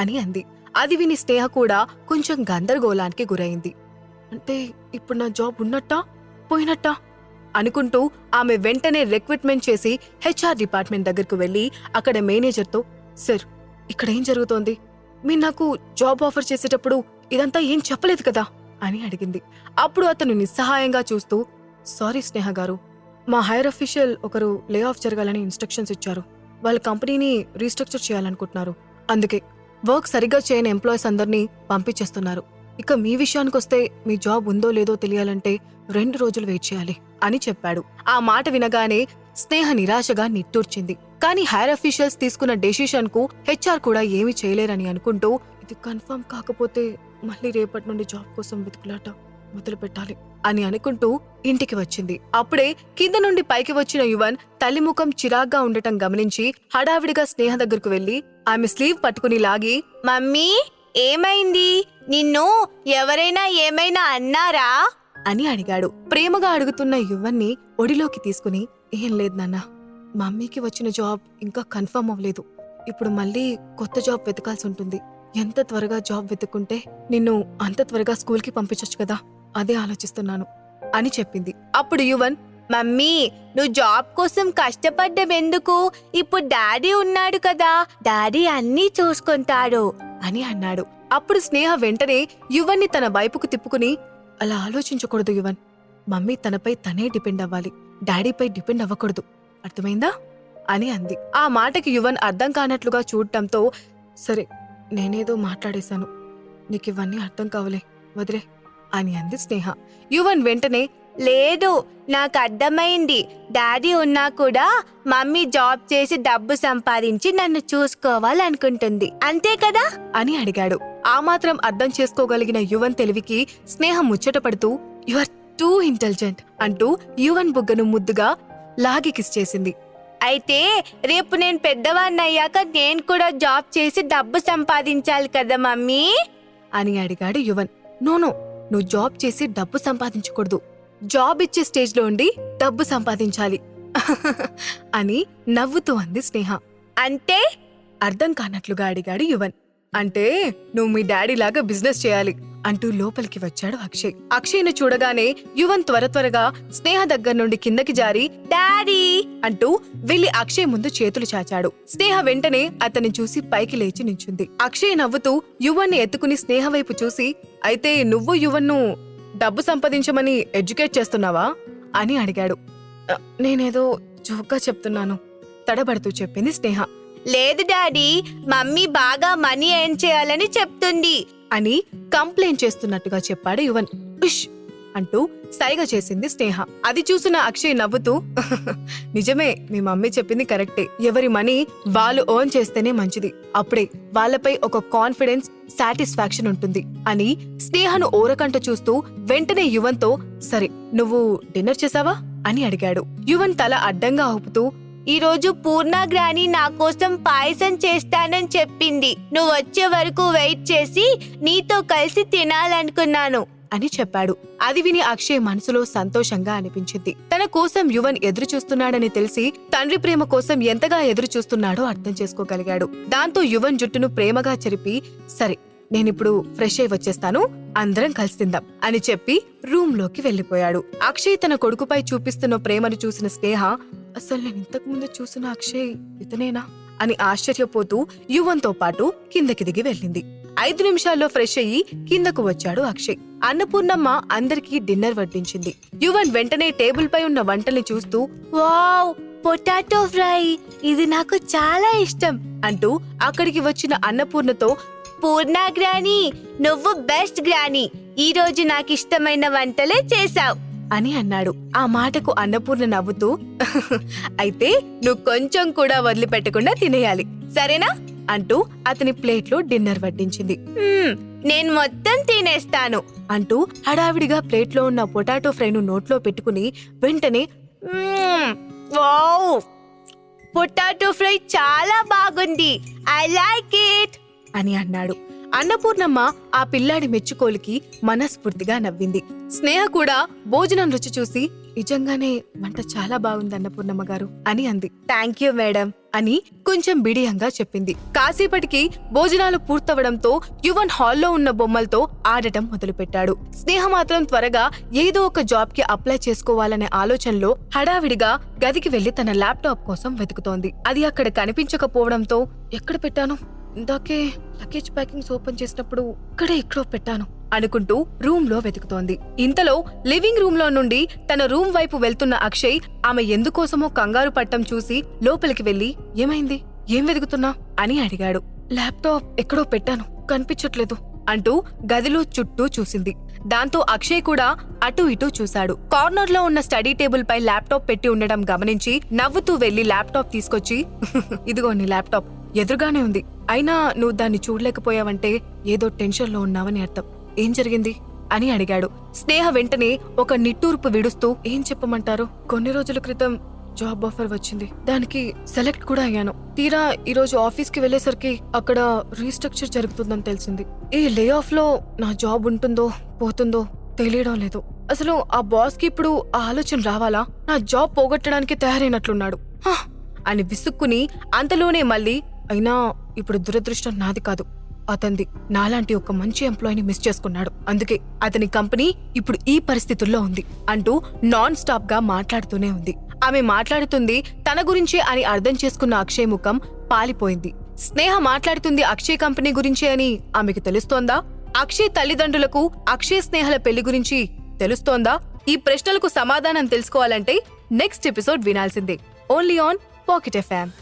అని అంది. అది విని స్నేహ కూడా కొంచెం గందరగోళానికి గురైంది. అంటే ఇప్పుడు నా జాబ్ ఉన్నట్టా? పోయినట్టా? అనుకుంటూ ఆమె వెంటనే రిక్రూట్మెంట్ చేసి హెచ్ఆర్ డిపార్ట్మెంట్ దగ్గరకు వెళ్ళి అక్కడ మేనేజర్తో సార్ ఇక్కడ ఏం జరుగుతోంది? మీరు నాకు జాబ్ ఆఫర్ చేసేటప్పుడు ఇదంతా ఏం చెప్పలేదు కదా? అని అడిగింది. అప్పుడు అతను నిస్సహాయంగా చూస్తూ సారీ స్నేహ గారు మా హైర్ అఫీషియల్ ఒకరు లే ఆఫ్ జరగాలని ఇన్స్ట్రక్షన్స్ ఇచ్చారు. వాళ్ళ కంపెనీని రీస్ట్రక్చర్ చేయాలనుకుంటున్నారు. అందుకే వర్క్ సరిగ్గా చేయని ఎంప్లాయీస్ అందరినీ పంపించేస్తున్నారు. ఇక మీ విషయానికొస్తే మీ జాబ్ ఉందో లేదో తెలియాలంటే రెండు రోజులు వెయిట్ చేయాలి అని చెప్పాడు. ఆ మాట వినగానే స్నేహ నిరాశగా నిట్టూర్చింది. కానీ హైర్ అఫీషియల్స్ తీసుకున్న డెసిషన్కు హెచ్ఆర్ కూడా ఏమీ చేయలేరని అనుకుంటూ ఇది కన్ఫర్మ్ కాకపోతే మళ్ళీ రేపటి నుండి జాబ్ కోసం వెతుకులాట. మొదలు పెట్టాలి అని అనుకుంటూ ఇంటికి వచ్చింది. అప్పుడే కింద నుండి పైకి వచ్చిన యువన్ తల్లి ముఖం చిరాగ్గా ఉండటం గమనించి హడావిడిగా స్నేహ దగ్గరకు వెళ్ళి ఆమె స్లీవ్ పట్టుకుని లాగి మమ్మీ ఏమైంది? నిన్ను ఎవరైనా ఏమైనా అన్నారా? అని అడిగాడు. ప్రేమగా అడుగుతున్న యువన్ని ఒడిలోకి తీసుకుని ఏం లేదు నాన్న మమ్మీకి వచ్చిన జాబ్ ఇంకా కన్ఫర్మ్ అవ్వలేదు. ఇప్పుడు మళ్ళీ కొత్త జాబ్ వెతకాల్సి ఉంటుంది. ఎంత త్వరగా జాబ్ వెతుక్కుంటే నిన్ను అంత త్వరగా స్కూల్కి పంపించొచ్చు కదా. అదే ఆలోచిస్తున్నాను అని చెప్పింది. అప్పుడు యువన్ మమ్మీ నువ్వు జాబ్ కోసం కష్టపడ్డం ఎందుకు ఇప్పుడు డాడీ ఉన్నాడు కదా డాడీ అన్నీ చూసుకుంటాడు. అని అన్నాడు. అప్పుడు స్నేహ వెంటనే యువన్ని తన వైపుకు తిప్పుకుని అలా ఆలోచించకూడదు యువన్. మమ్మీ తనపై తనే డిపెండ్ అవ్వాలి. డాడీపై డిపెండ్ అవ్వకూడదు. అర్థమైందా? అని అంది. ఆ మాటకి యువన్ అర్థం కానట్లుగా చూడటంతో సరే నేనేదో మాట్లాడేశాను. నీకు ఇవన్నీ అర్థం కావలే. వదిలే. అని అంది స్నేహ. యువన్ వెంటనే లేదు నాకు అర్థమైంది. డాడీ ఉన్నా కూడా మమ్మీ జాబ్ చేసి డబ్బు సంపాదించి నన్ను చూసుకోవాలనుకుంటుంది. అంతే కదా? అని అడిగాడు. ఆ మాత్రం అర్థం చేసుకోగలిగిన యువన్ తెలివికి స్నేహం ముచ్చటపడుతూ యు ఆర్ టూ ఇంటెలిజెంట్ అంటూ యువన్ బుగ్గను ముద్దుగా లాగి కిస్ చేసింది. అయితే రేపు నేను పెద్దవాడిని అయ్యాక నేను కూడా జాబ్ చేసి డబ్బు సంపాదించాలి కదా మమ్మీ? అని అడిగాడు యువన్. నోనో నువ్వు జాబ్ చేసి డబ్బు సంపాదించకూడదు. జాబ్ ఇచ్చే స్టేజ్లో ఉండి డబ్బు సంపాదించాలి. అని నవ్వుతూ అంది స్నేహ. అంటే? అర్థం కానట్లుగా అడిగాడు యువన్. అంటే నువ్వు మీ డాడీ లాగా బిజినెస్ చేయాలి అంటూ లోపలికి వచ్చాడు అక్షయ్. అక్షయ్ను చూడగానే యువన్ త్వర త్వరగా స్నేహ దగ్గర నుండి కిందకి జారి డాడీ! అంటూ వెళ్ళి అక్షయ్ ముందు చేతులు చాచాడు. స్నేహ వెంటనే అతన్ని చూసి పైకి లేచి నించుంది. అక్షయ్ నవ్వుతూ యువన్ని ఎత్తుకుని స్నేహ వైపు చూసి అయితే నువ్వు యువన్ను డబ్బు సంపాదించమని ఎడ్యుకేట్ చేస్తున్నావా? అని అడిగాడు. నేనేదో జోక్గా చెప్తున్నాను తడబడుతూ చెప్పింది స్నేహ. లేదు డాడీ మమ్మీ బాగా మనీ ఎర్న్ చేయాలని చెప్తుంది. అని కంప్లైంట్ చేస్తున్నట్టుగా చెప్పాడు యువన్. ఉష్! అంటూ సైగ చేసింది స్నేహ. అది చూసిన అక్షయ్ నవ్వుతూ నిజమే మీ మమ్మీ చెప్పింది కరెక్టే. ఎవరి మనీ వాళ్ళు ఓన్ చేస్తేనే మంచిది. అప్పుడే వాళ్ళపై ఒక కాన్ఫిడెన్స్ సాటిస్ఫాక్షన్ ఉంటుంది అని స్నేహను ఓరకంట చూస్తూ వెంటనే యువన్తో సరే నువ్వు డిన్నర్ చేసావా? అని అడిగాడు. యువన్ తల అడ్డంగా ఊపుతూ ఈరోజు రోజు పూర్ణ గ్రాని నా కోసం పాయసం చేస్తానని చెప్పింది. నువ్వు వచ్చే వరకు వెయిట్ చేసి నీతో కలిసి తినాలనుకున్నాను. అని చెప్పాడు. అది విని అక్షయ్ మనసులో సంతోషంగా అనిపించింది. తన కోసం యువన్ ఎదురు చూస్తున్నాడని తెలిసి తండ్రి ప్రేమ కోసం ఎంతగా ఎదురు చూస్తున్నాడో అర్థం చేసుకోగలిగాడు. దాంతో యువన్ జుట్టును ప్రేమగా చెరిపి సరే నేనిప్పుడు ఫ్రెష్ అయి వచ్చేస్తాను. అందరం కలిసి తిందాం. అని చెప్పి రూమ్లోకి వెళ్ళిపోయాడు అక్షయ్ తన కొడుకుపై చూపిస్తున్న ప్రేమను చూసిన స్నేహ అసలు నేను ఇంతకు ముందు చూసిన అక్షయ్ ఇతనేనా? అని ఆశ్చర్యపోతూ యువన్తో పాటు కిందకి దిగి వెళ్ళింది. ఐదు నిమిషాల్లో ఫ్రెష్ అయ్యి కిందకు వచ్చాడు అక్షయ్. అన్నపూర్ణమ్మ అందరికీ డిన్నర్ వడ్డించింది. యువన్ వెంటనే టేబుల్ పై ఉన్న వంటల్ని చూస్తూ వావ్ పొటాటో ఫ్రై. ఇది నాకు చాలా ఇష్టం అంటూ అక్కడికి వచ్చిన అన్నపూర్ణతో పూర్ణ గ్రాని నువ్వు బెస్ట్ గ్రాని. ఈ రోజు నాకు ఇష్టమైన వంటలే చేశావు. అని అన్నాడు. ఆ మాటకు అన్నపూర్ణ నవ్వుతూ అయితే నువ్వు కొంచెం కూడా వదిలిపెట్టకుండా తినేయాలి సరేనా? అంటూ అతని ప్లేట్లో డిన్నర్ వడ్డించింది. నేను మొత్తం తినేస్తాను. అంటూ హడావిడిగా ప్లేట్లో ఉన్న పొటాటో ఫ్రైను నోట్లో పెట్టుకుని వెంటనే పొటాటో ఫ్రై చాలా బాగుంది. I like it! అని అన్నాడు. అన్నపూర్ణమ్మ ఆ పిల్లాడి మెచ్చుకోలికి మనస్ఫూర్తిగా నవ్వింది. స్నేహ కూడా భోజనం రుచి చూసి నిజంగానే వంట చాలా బాగుంది అన్నపూర్ణమ్మ గారు అని అంది. థ్యాంక్ యూ మేడం అని కొంచెం బిడియంగా చెప్పింది. కాసేపటికి భోజనాలు పూర్తవడంతో యువన్ హాల్లో ఉన్న బొమ్మలతో ఆడటం మొదలుపెట్టాడు. స్నేహ మాత్రం త్వరగా ఏదో ఒక జాబ్కి అప్లై చేసుకోవాలనే ఆలోచనలో హడావిడిగా గదికి వెళ్ళి తన ల్యాప్టాప్ కోసం వెతుకుతోంది. అది అక్కడ కనిపించకపోవడంతో ఎక్కడ పెట్టాను? ఇందాకే లగేజ్ ప్యాకింగ్స్ ఓపెన్ చేసినప్పుడు ఇక్కడే ఎక్కడో పెట్టాను అనుకుంటూ రూమ్లో వెతుకుతోంది. ఇంతలో లివింగ్ రూమ్లో నుండి తన రూమ్ వైపు వెళ్తున్న అక్షయ్ ఆమె ఎందుకోసమో కంగారు పట్టం చూసి లోపలికి వెళ్ళి ఏమైంది? ఏం వెతుకుతున్నా? అని అడిగాడు. ల్యాప్టాప్ ఎక్కడో పెట్టాను. కనిపించట్లేదు. అంటూ గదిలో చుట్టూ చూసింది. దాంతో అక్షయ్ కూడా అటు ఇటు చూశాడు. కార్నర్లో ఉన్న స్టడీ టేబుల్ పై ల్యాప్టాప్ పెట్టి ఉండడం గమనించి నవ్వుతూ వెళ్ళి ల్యాప్టాప్ తీసుకొచ్చి ఇదిగో నీ ల్యాప్టాప్. ఎదురుగానే ఉంది. అయినా నువ్వు దాన్ని చూడలేకపోయావంటే ఏదో టెన్షన్లో ఉన్నావని అర్థం. ఏం జరిగింది? అని అడిగాడు. స్నేహ వెంటనే ఒక నిట్టూర్పు విడుస్తూ ఏం చెప్పమంటారు? కొన్ని రోజుల క్రితం జాబ్ ఆఫర్ వచ్చింది. దానికి సెలెక్ట్ కూడా అయ్యాను. తీరా ఈరోజు ఆఫీస్కి వెళ్ళేసరికి వెళ్ళేసరికి అక్కడ రీస్ట్రక్చర్ జరుగుతుందని తెలిసింది. ఈ లే ఆఫ్లో నా జాబ్ ఉంటుందో పోతుందో తెలియడం లేదు. అసలు ఆ బాస్కి ఇప్పుడు ఆ ఆలోచన రావాలా? నా జాబ్ పోగొట్టడానికి తయారైనట్లున్నాడు. హ! అని విసుక్కుని అంతలోనే మళ్ళీ అయినా ఇప్పుడు దురదృష్టం నాది కాదు. అతంది నాలాంటి ఒక మంచి ఎంప్లాయీని మిస్ చేసుకున్నాడు. అందుకే అతని కంపెనీ ఇప్పుడు ఈ పరిస్థితుల్లో ఉంది అంటూ నాన్ స్టాప్గా మాట్లాడుతూనే ఉంది. ఆమె మాట్లాడుతుంది తన గురించే అని అర్థం చేసుకున్న అక్షయ్ ముఖం పాలిపోయింది. స్నేహ మాట్లాడుతుంది అక్షయ్ కంపెనీ గురించే అని ఆమెకు తెలుస్తోందా? అక్షయ్ తల్లిదండ్రులకు అక్షయ్ స్నేహల పెళ్ళి గురించి తెలుస్తోందా? ఈ ప్రశ్నలకు సమాధానం తెలుసుకోవాలంటే నెక్స్ట్ ఎపిసోడ్ వినాల్సిందే. Only on pocket FM.